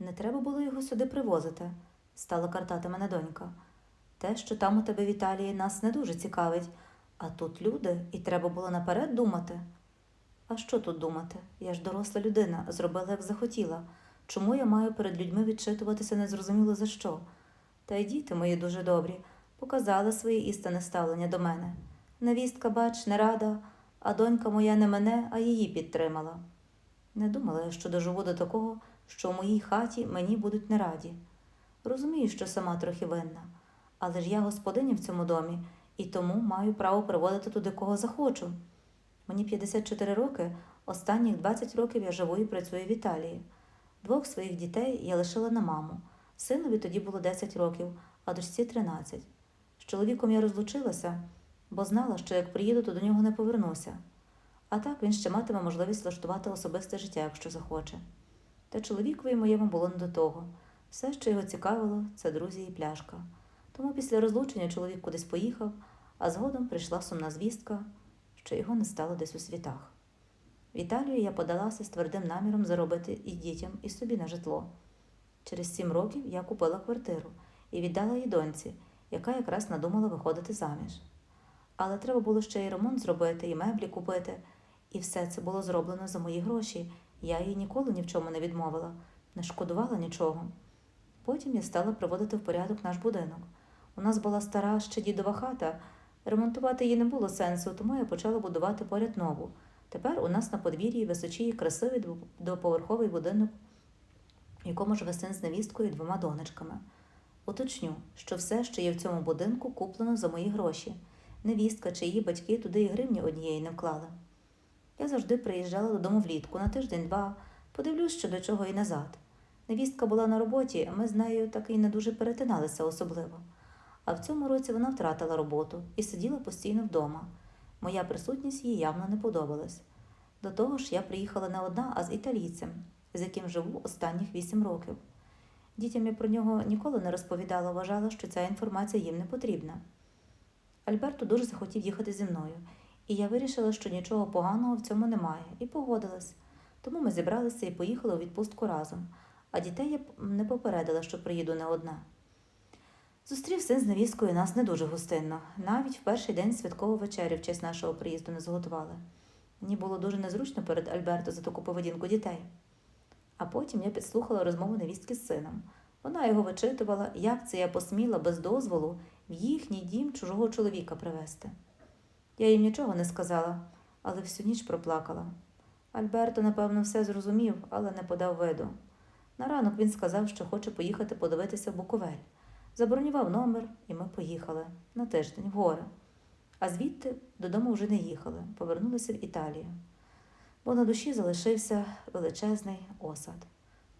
Не треба було його сюди привозити, стала картати мене донька. Те, що там у тебе в Італії, нас не дуже цікавить, а тут люди, і треба було наперед думати. А що тут думати? Я ж доросла людина, зробила, як захотіла. Чому я маю перед людьми відчитуватися незрозуміло за що? Та й діти мої дуже добрі, показали своє істинне ставлення до мене. Невістка, бач, не рада, а донька моя не мене, а її підтримала. Не думала я, що доживу до такого, що в моїй хаті мені будуть не раді. Розумію, що сама трохи винна, але ж я господиня в цьому домі і тому маю право приводити туди кого захочу. Мені 54 роки, останніх 20 років я живу і працюю в Італії. Двох своїх дітей я лишила на маму. Синові тоді було 10 років, а дочці 13. З чоловіком я розлучилася, бо знала, що як приїду, то до нього не повернуся. А так він ще матиме можливість влаштувати особисте життя, якщо захоче. Та чоловікові моєму було не до того. Все, що його цікавило, це друзі і пляшка. Тому після розлучення чоловік кудись поїхав, а згодом прийшла сумна звістка, що його не стало десь у світах. В Італію я подалася з твердим наміром заробити і дітям, і собі на житло. Через сім років я купила квартиру і віддала її доньці, яка якраз надумала виходити заміж. Але треба було ще й ремонт зробити, і меблі купити, і все це було зроблено за мої гроші. Я їй ніколи ні в чому не відмовила, не шкодувала нічого. Потім я стала приводити в порядок наш будинок. У нас була стара ще дідова хата. Ремонтувати її не було сенсу, тому я почала будувати поряд нову. Тепер у нас на подвір'ї височіє красивий двоповерховий будинок, в якому живе син з невісткою і двома донечками. Уточню, що все, що є в цьому будинку, куплено за мої гроші. Невістка чи її батьки туди і гривні однієї не вклали. Я завжди приїжджала додому влітку на тиждень-два, подивлюсь, що до чого і назад. Невістка була на роботі, ми з нею так і не дуже перетиналися особливо. А в цьому році вона втратила роботу і сиділа постійно вдома. Моя присутність їй явно не подобалась. До того ж, я приїхала не одна, а з італійцем, з яким живу останніх вісім років. Дітям я про нього ніколи не розповідала, вважала, що ця інформація їм не потрібна. Альберто дуже захотів їхати зі мною, і я вирішила, що нічого поганого в цьому немає, і погодилась. Тому ми зібралися і поїхали у відпустку разом, а дітей я не попередила, що приїду не одна. Зустрів син з невісткою нас не дуже гостинно. Навіть в перший день святкову вечерю в честь нашого приїзду не зготували. Мені було дуже незручно перед Альберто за таку поведінку дітей. А потім я підслухала розмову невістки з сином. Вона його вичитувала, як це я посміла без дозволу в їхній дім чужого чоловіка привезти. Я їм нічого не сказала, але всю ніч проплакала. Альберто, напевно, все зрозумів, але не подав виду. На ранок він сказав, що хоче поїхати подивитися в Буковель. Забронював номер, і ми поїхали на тиждень в гори. А звідти додому вже не їхали, повернулися в Італію. Бо на душі залишився величезний осад.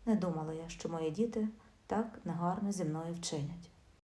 Не думала я, що мої діти так негарно зі мною вчинять.